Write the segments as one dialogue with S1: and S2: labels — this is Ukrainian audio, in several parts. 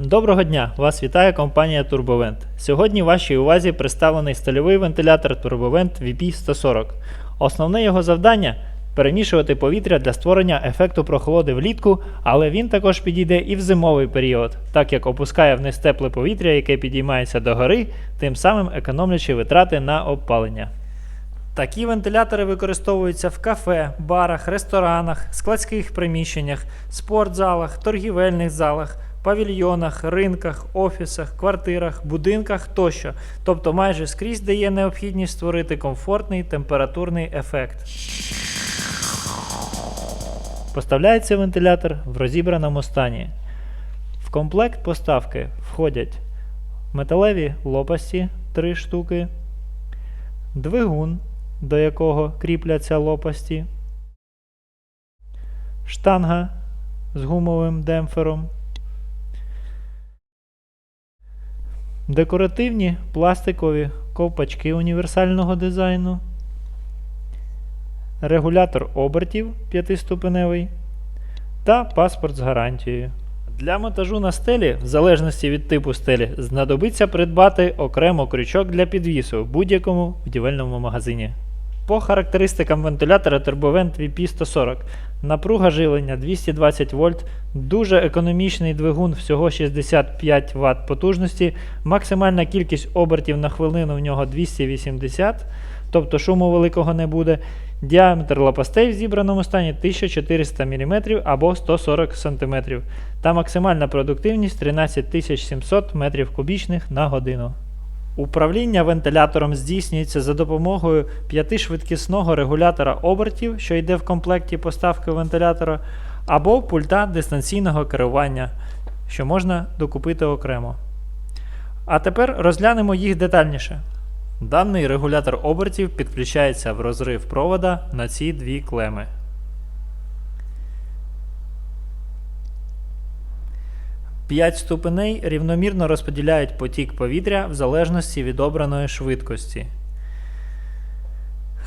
S1: Доброго дня! Вас вітає компанія Turbovent. Сьогодні вашій увазі представлений стильовий вентилятор Turbovent VP140. Основне його завдання перемішувати повітря для створення ефекту прохолоди влітку, але він також підійде і в зимовий період, так як опускає вниз тепле повітря, яке підіймається до гори, тим самим економлячи витрати на опалення. Такі вентилятори використовуються в кафе, барах, ресторанах, складських приміщеннях, спортзалах, торгівельних залах, павільйонах, ринках, офісах, квартирах, будинках тощо. Тобто майже скрізь де є необхідність створити комфортний температурний ефект. Поставляється вентилятор в розібраному стані. В комплект поставки входять металеві лопасті 3 штуки, двигун, до якого кріпляться лопасті, штанга з гумовим демпфером, декоративні пластикові ковпачки універсального дизайну, регулятор обертів 5-ступеневий та паспорт з гарантією. Для монтажу на стелі, в залежності від типу стелі, знадобиться придбати окремо крючок для підвісу в будь-якому будівельному магазині. По характеристикам вентилятора Turbovent VP140. Напруга живлення 220 вольт, дуже економічний двигун всього 65 Вт потужності, максимальна кількість обертів на хвилину в нього 280, тобто шуму великого не буде. Діаметр лопастей в зібраному стані 1400 мм або 140 см та максимальна продуктивність 13700 м3 на годину. Управління вентилятором здійснюється за допомогою п'ятишвидкісного регулятора обертів, що йде в комплекті поставки вентилятора, або пульта дистанційного керування, що можна докупити окремо. А тепер розглянемо їх детальніше. Даний регулятор обертів підключається в розрив провода на ці дві клеми. П'ять ступеней рівномірно розподіляють потік повітря в залежності від обраної швидкості.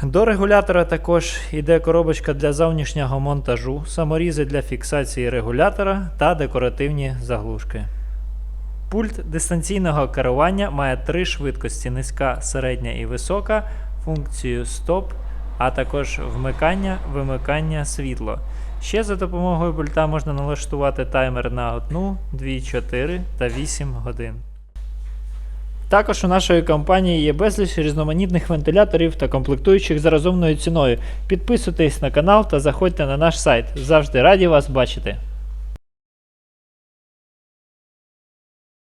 S1: До регулятора також йде коробочка для зовнішнього монтажу, саморізи для фіксації регулятора та декоративні заглушки. Пульт дистанційного керування має три швидкості: низька, середня і висока, функцію стоп, а також вмикання, вимикання світло. Ще за допомогою пульта можна налаштувати таймер на 1, 2, 4 та 8 годин. Також у нашої компанії є безліч різноманітних вентиляторів та комплектуючих за розумною ціною. Підписуйтесь на канал та заходьте на наш сайт. Завжди раді вас бачити.